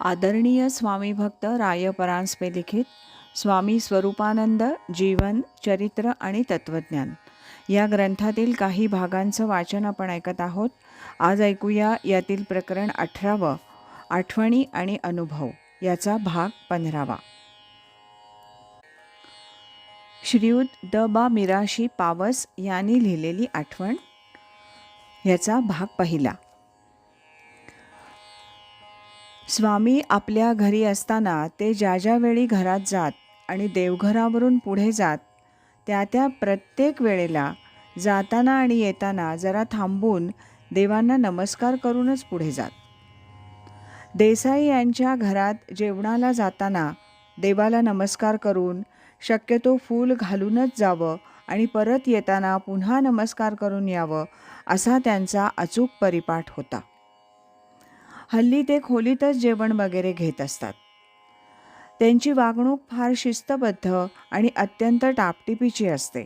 आदरणीय स्वामी भक्त रायपरांजपे लिखित स्वामी स्वरूपानंद जीवन चरित्र आणि तत्त्वज्ञान या ग्रंथातील काही भागांचं वाचन आपण ऐकत आहोत. आज ऐकूया यातील प्रकरण अठरावं आठवणी आणि अनुभव. याचा भाग पंधरावा. श्रीयुत द बा मिराशी पावस यांनी लिहिलेली आठवण. याचा भाग पहिला. स्वामी आपल्या घरी असताना ते ज्या ज्या वेळी घरात जात आणि देवघरावरून पुढे जात त्या त्या प्रत्येक वेळेला जाताना आणि येताना जरा थांबून देवांना नमस्कार करूनच पुढे जात. देसाई यांच्या घरात जेवणाला जाताना देवाला नमस्कार करून शक्यतो फूल घालूनच जावं आणि परत येताना पुन्हा नमस्कार करून यावं असा त्यांचा अचूक परिपाठ होता. हल्ली ते खोलीतच जेवण वगैरे घेत असतात. त्यांची वागणूक फार शिस्तबद्ध आणि अत्यंत टापटिपीची असते.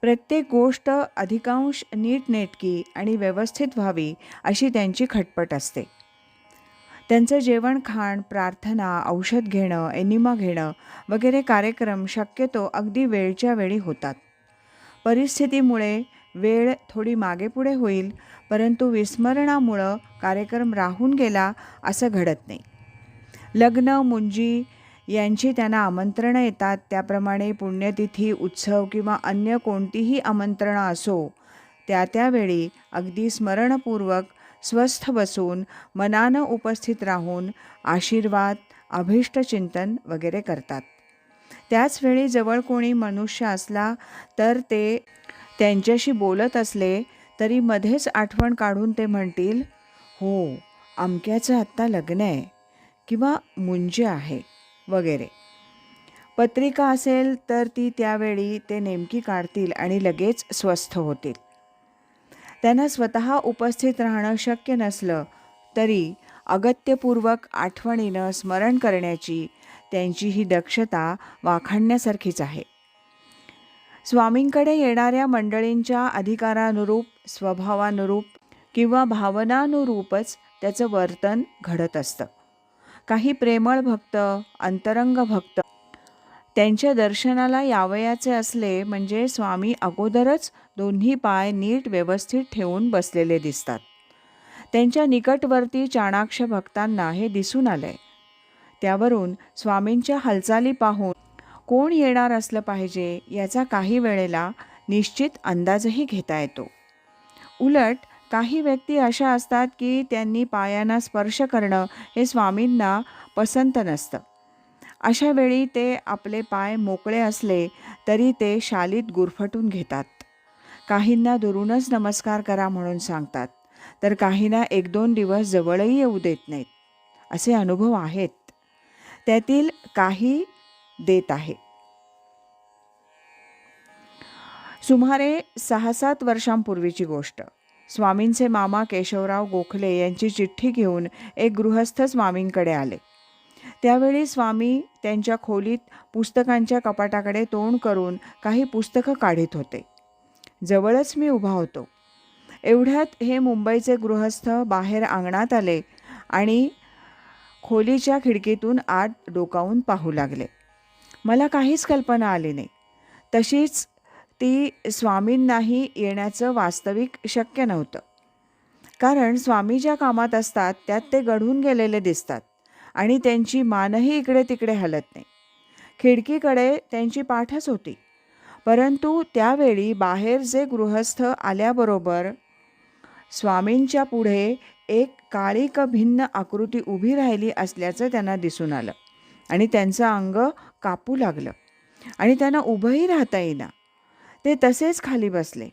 प्रत्येक गोष्ट अधिकांश नीटनेटकी आणि व्यवस्थित व्हावी अशी त्यांची खटपट असते. त्यांचं जेवण खाण प्रार्थना औषध घेणं एनिमा घेणं वगैरे कार्यक्रम शक्यतो अगदी वेळच्या वेळी होतात. परिस्थितीमुळे वेळ थोडी मागेपुढे होईल परंतु विस्मरणामुळं कार्यक्रम राहून गेला असं घडत नाही. लग्न मुंजी यांची त्यांना आमंत्रणं येतात. त्याप्रमाणे पुण्यतिथी उत्सव किंवा अन्य कोणतीही आमंत्रणं असो त्या त्यावेळी अगदी स्मरणपूर्वक स्वस्थ बसून मनानं उपस्थित राहून आशीर्वाद अभिष्टचिंतन वगैरे करतात. त्याचवेळी जवळ कोणी मनुष्य असला तर ते त्यांच्याशी बोलत असले तरी मध्येच आठवण काढून ते म्हणतील हो अमक्याचं आत्ता लग्न आहे किंवा मुंजे आहे वगैरे. पत्रिका असेल तर ती त्यावेळी ते नेमकी काढतील आणि लगेच स्वस्थ होतील. त्यांना स्वतः उपस्थित राहणं शक्य नसलं तरी अगत्यपूर्वक आठवणीनं स्मरण करण्याची त्यांची ही दक्षता वाखाणण्यासारखीच आहे. स्वामींकडे येणाऱ्या मंडळींच्या अधिकारानुरूप स्वभावानुरूप किंवा भावनानुरूपच त्याचं वर्तन घडत असतं. काही प्रेमळ भक्त अंतरंग भक्त त्यांच्या दर्शनाला यावयाचे असले म्हणजे स्वामी अगोदरच दोन्ही पाय नीट व्यवस्थित ठेवून बसलेले दिसतात. त्यांच्या निकटवर्ती चाणाक्ष भक्तांना हे दिसून आलंय. त्यावरून स्वामींच्या हालचाली पाहून कोण येणार असलं पाहिजे याचा काही वेळेला निश्चित अंदाजही घेता येतो. उलट काही व्यक्ती अशा असतात की त्यांनी पायांना स्पर्श करणं हे स्वामींना पसंत नसतं. अशा वेळी ते आपले पाय मोकळे असले तरी ते शालीत गुरफटून घेतात. काहींना दुरूनच नमस्कार करा म्हणून सांगतात तर काहींना एक दोन दिवस जवळही येऊ देत नाहीत. असे अनुभव आहेत. त्यातील काही देत आहे. सुमारे सहा सात वर्षांपूर्वीची गोष्ट. स्वामींचे मामा केशवराव गोखले यांची चिठ्ठी घेऊन एक गृहस्थ स्वामींकडे आले. त्यावेळी स्वामी त्यांच्या खोलीत पुस्तकांच्या कपाटाकडे तोंड करून काही पुस्तकं काढीत होते. जवळच मी उभा होतो. एवढ्यात हे मुंबईचे गृहस्थ बाहेर अंगणात आले आणि खोलीच्या खिडकीतून आत डोकावून पाहू लागले. मला काहीच कल्पना आली नाही. तशीच ती स्वामींनाही येण्याचं वास्तविक शक्य नव्हतं. कारण स्वामी ज्या कामात असतात त्यात ते घडून गेलेले दिसतात आणि त्यांची मानही इकडे तिकडे हलत नाही. खिडकीकडे त्यांची पाठच होती. परंतु त्यावेळी बाहेर जे गृहस्थ आल्याबरोबर स्वामींच्या पुढे एक काळीक भिन्न आकृती उभी राहिली असल्याचं त्यांना दिसून आलं आणि त्यांचं अंग कापू लागलं. आणि त्यांना उभंही राहता येईना. ते तसेच खाली बसले.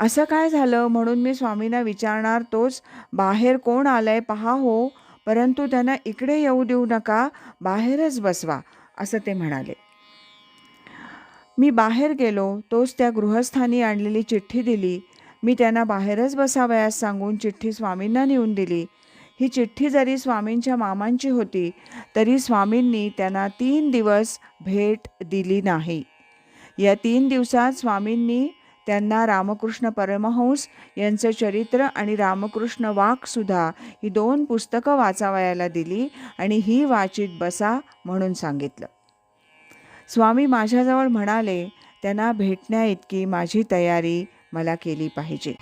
असं काय झालं म्हणून मी स्वामींना विचारणार तोच बाहेर कोण आलंय पहा हो परंतु त्यांना इकडे येऊ देऊ नका बाहेरच बसवा असं ते म्हणाले. मी बाहेर गेलो तोच त्या गृहस्थानी आणलेली चिठ्ठी दिली. मी त्यांना बाहेरच बसावयास सांगून चिठ्ठी स्वामींना नेऊन दिली. ही चिठ्ठी जरी स्वामींच्या मामांची होती तरी स्वामींनी त्यांना तीन दिवस भेट दिली नाही. या तीन दिवसात स्वामींनी त्यांना रामकृष्ण परमहंस यांचं चरित्र आणि रामकृष्ण वाकसुद्धा ही दोन पुस्तकं वाचावयाला दिली आणि ही वाचित बसा म्हणून सांगितलं. स्वामी माझ्याजवळ म्हणाले त्यांना भेटण्याइतकी माझी तयारी मला केली पाहिजे.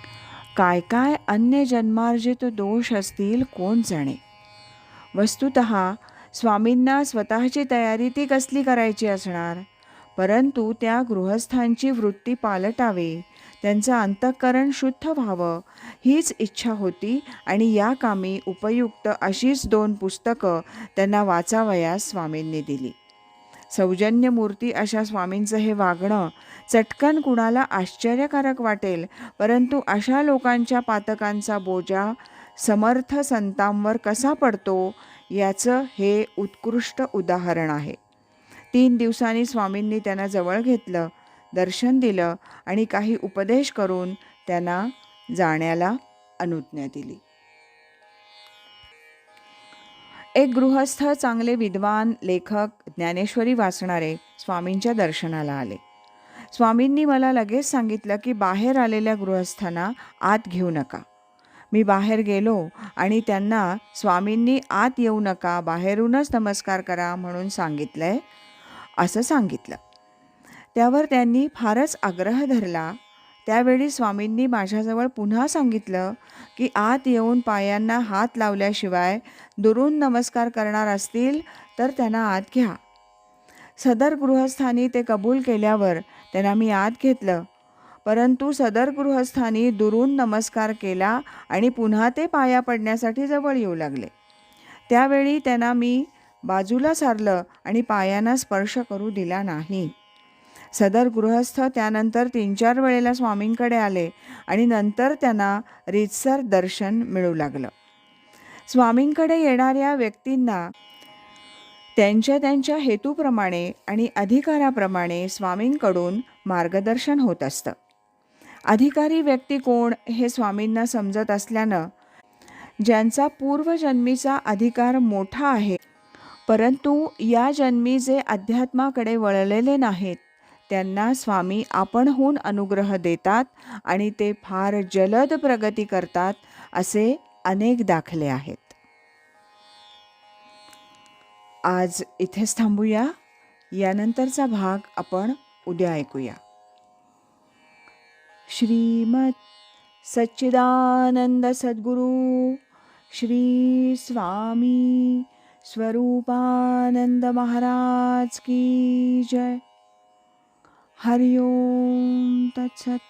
काय काय अन्य जन्मार्जित दोष असतील कोण जाणे? वस्तुत स्वामींना स्वतःची तयारी ती कसली करायची असणार? परंतु त्या गृहस्थांची वृत्ती पालटावी त्यांचं अंतःकरण शुद्ध व्हावं हीच इच्छा होती आणि या कामी उपयुक्त अशीच दोन पुस्तकं त्यांना वाचावयास स्वामींनी दिली. सौजन्य मूर्ती अशा स्वामींचं हे वागणं चटकन कुणाला आश्चर्यकारक वाटेल परंतु अशा लोकांच्या पातकांचा बोजा समर्थ संतांवर कसा पडतो याचं हे उत्कृष्ट उदाहरण आहे. तीन दिवसांनी स्वामींनी त्यांना जवळ घेतलं दर्शन दिलं आणि काही उपदेश करून त्यांना जाण्याला अनुज्ञा दिली. एक गृहस्थ चांगले विद्वान लेखक ज्ञानेश्वरी वाचणारे स्वामींच्या दर्शनाला आले. स्वामींनी मला लगेच सांगितलं की बाहेर आलेल्या गृहस्थांना आत घेऊ नका. मी बाहेर गेलो आणि त्यांना स्वामींनी आत येऊ नका बाहेरूनच नमस्कार करा म्हणून सांगितलं आहे असं सांगितलं. त्यावर त्यांनी फारच आग्रह धरला त्यावेळी स्वामींनी माझ्याजवळ पुन्हा सांगितलं की आत येऊन पायांना हात लावल्याशिवाय दुरून नमस्कार करणार असतील तर त्यांना आत घ्या. सदर गृहस्थानी ते कबूल केल्यावर त्यांना मी आत घेतलं. परंतु सदर गृहस्थानी दुरून नमस्कार केला आणि पुन्हा ते पाया पडण्यासाठी जवळ येऊ लागले. त्यावेळी त्यांना मी बाजूला सारलं आणि पायांना स्पर्श करू दिला नाही. सदर गृहस्थ त्यानंतर तीन चार वेळेला स्वामींकडे आले आणि नंतर त्यांना रीतसर दर्शन मिळू लागलं. स्वामींकडे येणाऱ्या व्यक्तींना त्यांच्या त्यांच्या हेतूप्रमाणे आणि अधिकाराप्रमाणे स्वामींकडून मार्गदर्शन होत असतं. अधिकारी व्यक्ती कोण हे स्वामींना समजत असल्यानं ज्यांचा पूर्वजन्मीचा अधिकार मोठा आहे परंतु या जन्मी जे अध्यात्माकडे वळलेले नाहीत त्यांना स्वामी आपणहून अनुग्रह देतात आणि ते फार जलद प्रगती करतात असे अनेक दाखले आहेत. आज इथेच थांबूया. यानंतरचा भाग आपण उद्या ऐकूया. श्रीमत सच्चिदानंद सद्गुरु श्री स्वामी स्वरूपानंद महाराज की जय. हरिओम तत्सत